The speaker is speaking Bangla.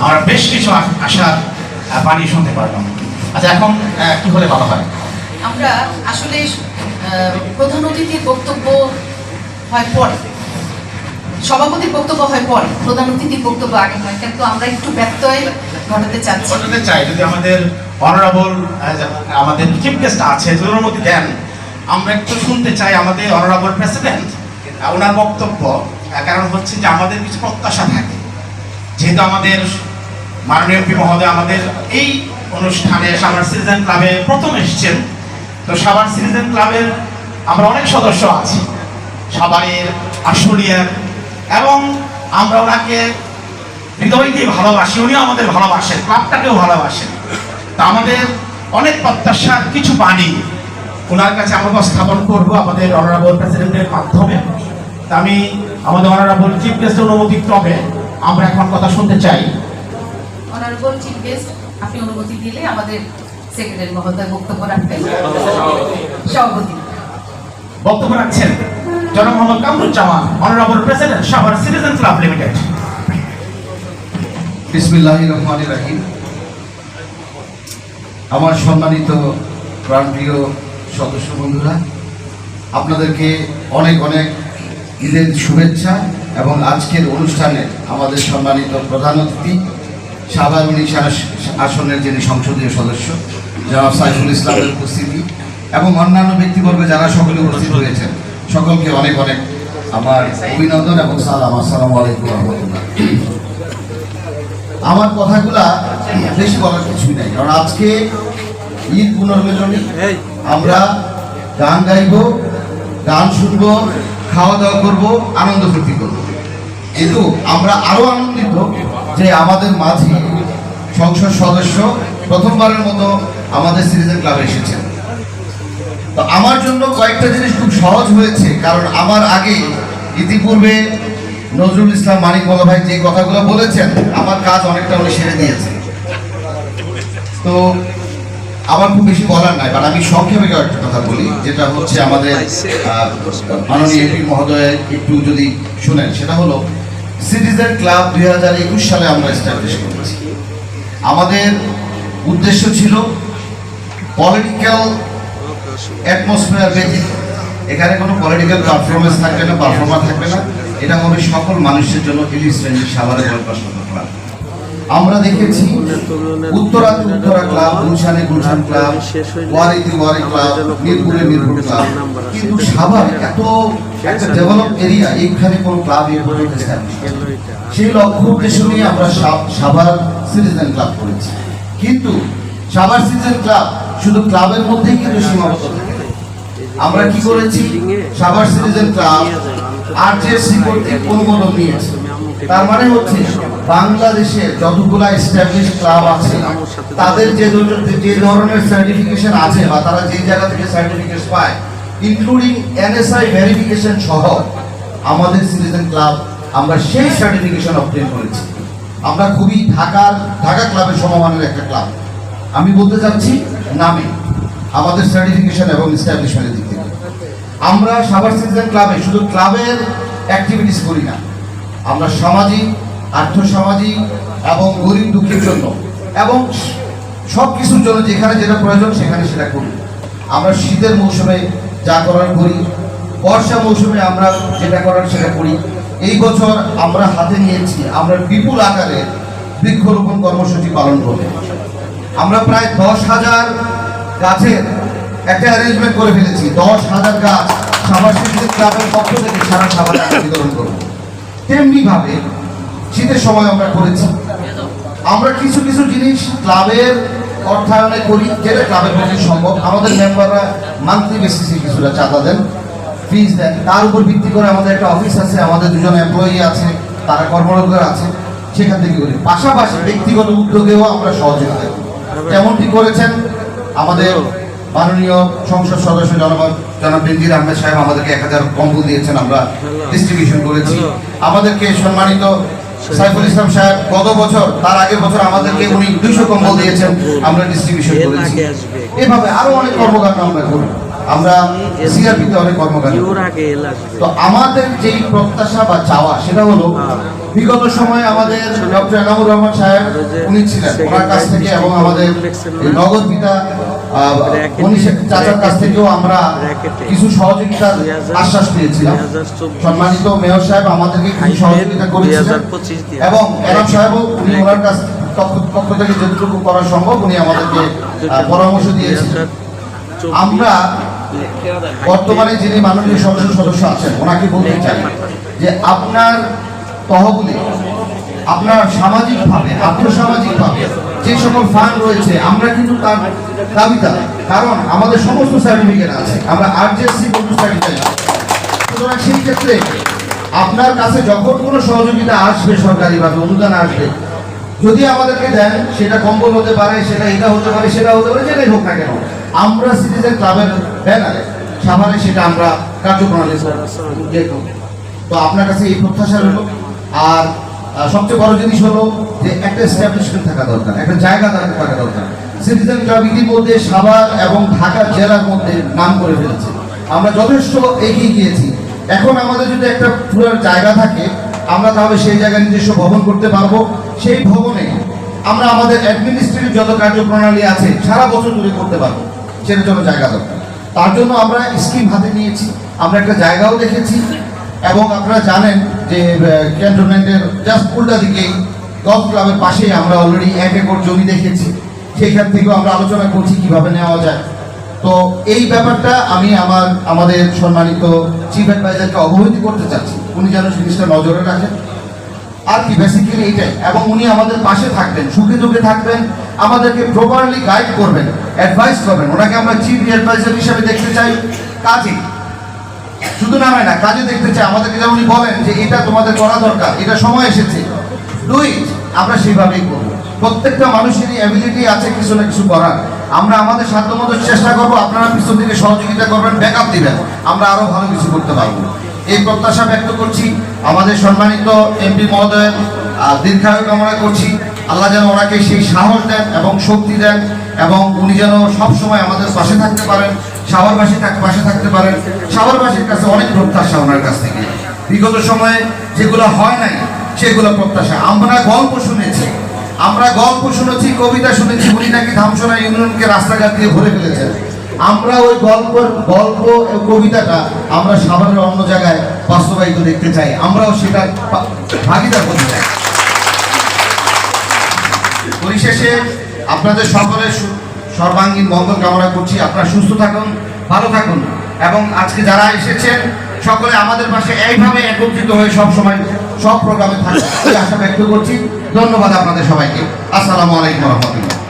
আমরা বেশ কিছু আ- আশার বাণী শুনতে পারলাম। আচ্ছা এখন কি হলে ভালো হয়? আমরা আসলে প্রধান অতিথির বক্তব্য হয় পরে। সভাপতির বক্তব্য হয় পরে। প্রধান অতিথির বক্তব্য আগে হয় কিন্তু আমরা একটু ব্যত্যয় ঘটাতে চাচ্ছি। বলতে চাই যদি আমাদের অনারেবল আমাদের চিফ গেস্ট আছে যদি মধ্যে দেন আমরা একটু শুনতে চাই আমাদের অনারেবল প্রেসিডেন্ট ওনার বক্তব্য। কারণ হচ্ছে যে আমাদের কিছু প্রত্যাশা থাকে। যেহেতু আমাদের মাননীয় এমপি মহোদয় আমাদের এই অনুষ্ঠানে সাভার সিটিজেন ক্লাবে প্রথম এসেছেন, তো সাভার সিটিজেন ক্লাবের আমরা অনেক সদস্য আছি। সাভারের আশুলিয়ার এবং আমরা ওনাকে হৃদয় দিয়ে ভালোবাসি, উনিও আমাদের ভালোবাসেন, ক্লাবটাকেও ভালোবাসেন। তা আমাদের অনেক প্রত্যাশার কিছু বাণী ওনার কাছে আমরা উপস্থাপন করব আমাদের অনারেবল প্রেসিডেন্টের মাধ্যমে। তা আমি আমাদের অনারেবল চিফ গেস্টের অনুমতি ক্রমে আমরা এখন কথা শুনতে চাই। অনারেবল চিফ গেস্ট আপনি অনুমতি দিলে আমাদের সেক্রেটারি মহোদয় বক্তব্য রাখবেন। সভাপতি। বক্তব্য রাখছেন জনাব Mohammad Kamruzzaman honourable president Savar citizen club limited বিসমিল্লাহ রহমান রাহিম। আমার সম্মানিত প্রাণপ্রিয় সদস্য বন্ধুরা আপনাদেরকে অনেক অনেক ঈদের শুভেচ্ছা এবং আজকের অনুষ্ঠানে আমাদের সম্মানিত প্রধান অতিথি উনিশ আসনের যিনি সংসদীয় সদস্য, জনাব সাইফুল ইসলামের উপস্থিতি এবং অন্যান্য ব্যক্তিবর্গ যারা সকলে উপস্থিত হয়েছেন সকলকে অনেক অনেক আমার অভিনন্দন এবং সালাম, আসসালামু আলাইকুম রহমতুল্লাহ। আমার কথাগুলা বেশি বলার কিছুই নাই, কারণ আজকে ঈদ পুনর্মিলনী, আমরা গান গাইবো, গান শুনব খাওয়া দাওয়া করব, আনন্দ ফুর্তি করব। কিন্তু আমরা আরও আনন্দিত যে আমাদের মাঝে সংসদ সদস্য প্রথমবারের মতো আমাদের সিরিজের ক্লাবে এসেছেন। তো আমার জন্য কয়েকটা জিনিস খুব সহজ হয়েছে, কারণ আমার আগে ইতিপূর্বে নজরুল ইসলাম মানিক মোল্লা ভাই যে কথাগুলো বলেছেন, আমার কাজ অনেকটা উনি সেরে দিয়েছে তো আমার খুব বেশি বলার নাই বাট আমি সংক্ষেপে কয়েকটা কথা বলি, যেটা হচ্ছে আমাদের মাননীয় এমপি মহোদয় একটু যদি শুনেন, সেটা হলো সিটিজেন ক্লাব দুই হাজার একুশ সালে আমরা এস্টাবলিশ করেছি। আমাদের উদ্দেশ্য ছিল পলিটিক্যাল অ্যাটমসফিয়ার ব্যতীত, এখানে কোনো পলিটিক্যাল পারফরমেন্স থাকবে না পারফর্মার থাকবে না, এটা হবে সকল মানুষের জন্য ইলিশ শ্রেণির সাভারে গল্পাসন ক্লাব আমরা দেখেছি উত্তরাতে উত্তরা ক্লাব, গুলশানে গুলশান ক্লাব ওয়ারিতে ওয়ারি ক্লাব, মিরপুরে মিরপুর ক্লাব কিন্তু সাভার এত একটা ডেভেলপ এরিয়া, এইখানে কোনো ক্লাব পর্যন্ত established নেই। সেই লক্ষ্য উদ্দেশ্য নিয়ে আমরা সাভার সিটিজেন ক্লাব করেছি কিন্তু সাভার সিটিজেন ক্লাব শুধু ক্লাবের মধ্যেই কিন্তু সীমাবদ্ধ থাকে। আমরা কি করেছি সাভার সিটিজেন ক্লাব আর আরজেসি কর্তৃক অনুমোদন নিয়েছে তার মানে হচ্ছে বাংলাদেশের যতগুলা এস্টাবলিশ ক্লাব আছে, তাদের যে যে ধরনের সার্টিফিকেশন আছে বা তারা যে জায়গা থেকে সার্টিফিকেশন পায় ইনক্লুডিং এনএসআই ভেরিফিকেশন সহ আমাদের সিটিজেন ক্লাব আমরা সেই সার্টিফিকেশন অবটেন করেছি। আমরা খুবই ঢাকার, ঢাকা ক্লাবের সমমানের একটা ক্লাব আমি বলতে চাচ্ছি, নামে, আমাদের সার্টিফিকেশন এবং এস্টাবলিশমেন্টের দিক থেকে। আমরা সাভার সিটিজেন ক্লাবে শুধু ক্লাবের অ্যাক্টিভিটিস করি না, আমরা সামাজিক আর্থসামাজিক এবং গরিব দুঃখের জন্য। এবং সব কিছুর জন্য যেখানে যেটা প্রয়োজন সেখানে সেটা করি। আমরা শীতের মৌসুমে যা করার করি, বর্ষা মৌসুমে আমরা যেটা করার সেটা করি। এই বছর আমরা হাতে নিয়েছি, আমরা বিপুল আকারে বৃক্ষরোপণ কর্মসূচি পালন করব। আমরা প্রায় দশ হাজার গাছের একটা অ্যারেঞ্জমেন্ট করে ফেলেছি। দশ হাজার গাছ সাভার ক্লাবের পক্ষ থেকে সারা আমরা বিতরণ করব। তেমনি ভাবে শীতের সময় আমরা করেছি। আমরা কিছু কিছু জিনিস ক্লাবের অর্থায়নে করি, যেটা ক্লাবের পক্ষে সম্ভব। আমাদের মেম্বাররা মান্থলি বেসিসে কিছুটা চাঁদা দেন ফিজ দেন। তার উপর ভিত্তি করে আমাদের একটা অফিস আছে, আমাদের দুজন এমপ্লয়ি আছে, তারা কর্মরত আছে, সেখান থেকে করি। পাশাপাশি ব্যক্তিগত উদ্যোগেও আমরা সহযোগিতা করি। যেমনটি করেছেন আমাদের মাননীয় সংসদ সদস্য জনাব জনাব বেনজির আহমেদ সাহেব আমাদেরকে এক হাজার কম্বল দিয়েছেন, আমরা ডিস্ট্রিবিউশন করেছি। আমাদেরকে সম্মানিত সাইফুল ইসলাম সাহেব গত বছর তার আগের বছর আমাদেরকে উনি দুইশো কম্বল দিয়েছেন আমরা ডিস্ট্রিবিউশন করেছি। এভাবে আরও অনেক কর্মকাণ্ড আমরা করি আমরা সিআরপিতে অনেক কর্মকাণ্ড তো আমাদের যেই প্রত্যাশা বা চাওয়া সেটা হলো বিগত সময়ে আমাদের ডক্টর এনামুর রহমান সাহেব উনি ছিলেন। ওনার কাছ থেকে এবং আমাদের নগদ পিতা উনি চাচার কাছ থেকেও আমরা কিছু সহযোগিতার আশ্বাস পেয়েছিলাম। সম্মানিত মেয়র সাহেব আমাদেরকে কিছু সহযোগিতা করেছিলেন। এবং এনাম সাহেবও উনি ওনার কাছ পক্ষ- থেকে যতটুকু করা সম্ভব উনি আমাদেরকে পরামর্শ দিয়েছিলেন। আমরা বর্তমানে যিনি মাননীয় সংসদ সদস্য আছেন ওনাকে বলতে চাই যে আপনার তহবিলে আপনার সামাজিকভাবে আর্থসামাজিকভাবে যে সকল ফান্ড রয়েছে আমরা কিন্তু তার দাবিদার কারণ আমাদের সমস্ত সার্টিফিকেট আছে আমরা আরজেসি বন্ধু সার্টিফিকেট সুতরাং সেই ক্ষেত্রে আপনার কাছে যখন কোনো সহযোগিতা আসবে সরকারিভাবে অনুদান আসবে যদি আমাদেরকে দেন সেটা কম্বল হতে পারে সেটা এটা হতে পারে সেটা হতে পারে যেটাই হোক না কেন আমরা সিটিজেন ক্লাবের ব্যানারে সাভারে সেটা আমরা কার্যপ্রণালী তো আপনার কাছে এই প্রত্যাশা রইল। আর সবচেয়ে বড় জিনিস হলো যে একটা এস্টাবলিশমেন্ট থাকা দরকার, একটা জায়গা থাকা দরকার। সিটিজেন ক্লাব ইতিমধ্যে সাভার এবং ঢাকা জেলার মধ্যে নাম করে ফেলেছে। আমরা যথেষ্ট এগিয়ে গিয়েছি। এখন আমাদের যদি একটা পুরো জায়গা থাকে, আমরা তাহলে সেই জায়গায় নিজস্ব ভবন করতে পারব। সেই ভবনে আমরা আমাদের অ্যাডমিনিস্ট্রেটিভ যত কার্যপ্রণালী আছে, সারা বছর ধরে করতে পারব। সেটার জন্য জায়গা দরকার। তার জন্য আমরা স্কিম হাতে নিয়েছি। আমরা একটা জায়গাও দেখেছি। এবং আপনারা জানেন যে ক্যান্টনমেন্টের জাস্ট উল্টা দিকেই গল্ফ ক্লাবের পাশেই আমরা অলরেডি এক একর জমি দেখেছি। সেখান থেকেও আমরা আলোচনা করছি কীভাবে নেওয়া যায়। তো এই ব্যাপারটা আমি আমার, আমাদের সম্মানিত চিফ অ্যাডভাইজারকে অবহিত করতে চাচ্ছি। উনি যেন জিনিসটা নজরে রাখেন। আর কি বেসিক্যালি এইটাই। এবং উনি আমাদের পাশে থাকবেন, সুখে দুঃখে থাকবেন, আমাদেরকে প্রপারলি গাইড করবেন অ্যাডভাইস করবেন। ওনাকে আমরা চিফ অ্যাডভাইজার হিসেবে দেখতে চাই। কাজে শুধু নামে না কাজে দেখতে চাই। আমাদেরকে যেমন বলেন যে, এটা তোমাদের করা দরকার, এটা সময় এসেছে। দুই আমরা সেইভাবেই করব। প্রত্যেকটা মানুষেরই অ্যাবিলিটি আছে কিছু না কিছু করার। আমরা আমাদের সাধ্যমতো চেষ্টা করব, আপনারা পিছন থেকে সহযোগিতা করবেন ব্যাকআপ দিবেন। আমরা আরও ভালো কিছু করতে পারব। এই প্রত্যাশা ব্যক্ত করছি। আমাদের সম্মানিত এমপি মহোদয়ের দীর্ঘায়ু কামনা করছি। আল্লাহ যেন ওনাকে সেই সাহস দেন এবং শক্তি দেন এবং উনি যেন সব সময় আমাদের পাশে থাকতে পারেন থাক পাশে থাকতে পারেন। সাভারবাসীর কাছে অনেক প্রত্যাশা ওনার কাছ থেকে। বিগত সময়ে যেগুলো হয় নাই, সেগুলো প্রত্যাশা। আমরা গল্প শুনেছি, আমরা গল্প শুনেছি, কবিতা শুনেছি, উনি নাকি ধামসরা ইউনিয়নকে রাস্তাঘাট দিয়ে ভরে ফেলেছেন। আমরা ওই গল্পের গল্প কবিতাটা আমরা সাভারের অন্য জায়গায় বাস্তবায়িত দেখতে চাই। আমরাও সেটা ভাগিদার হতে চাই। পরিশেষে আপনাদের সকলের সর্বাঙ্গীন মঙ্গল কামনা করছি। আপনারা সুস্থ থাকুন, ভালো থাকুন এবং আজকে যারা এসেছেন, সকলে আমাদের পাশে এইভাবে একত্রিত হয়ে সব সময় সব প্রোগ্রামে থাকবে আশা ব্যক্ত করছি। ধন্যবাদ আপনাদের সবাইকে। আসসালামু আলাইকুম রহমতুল্লাহ।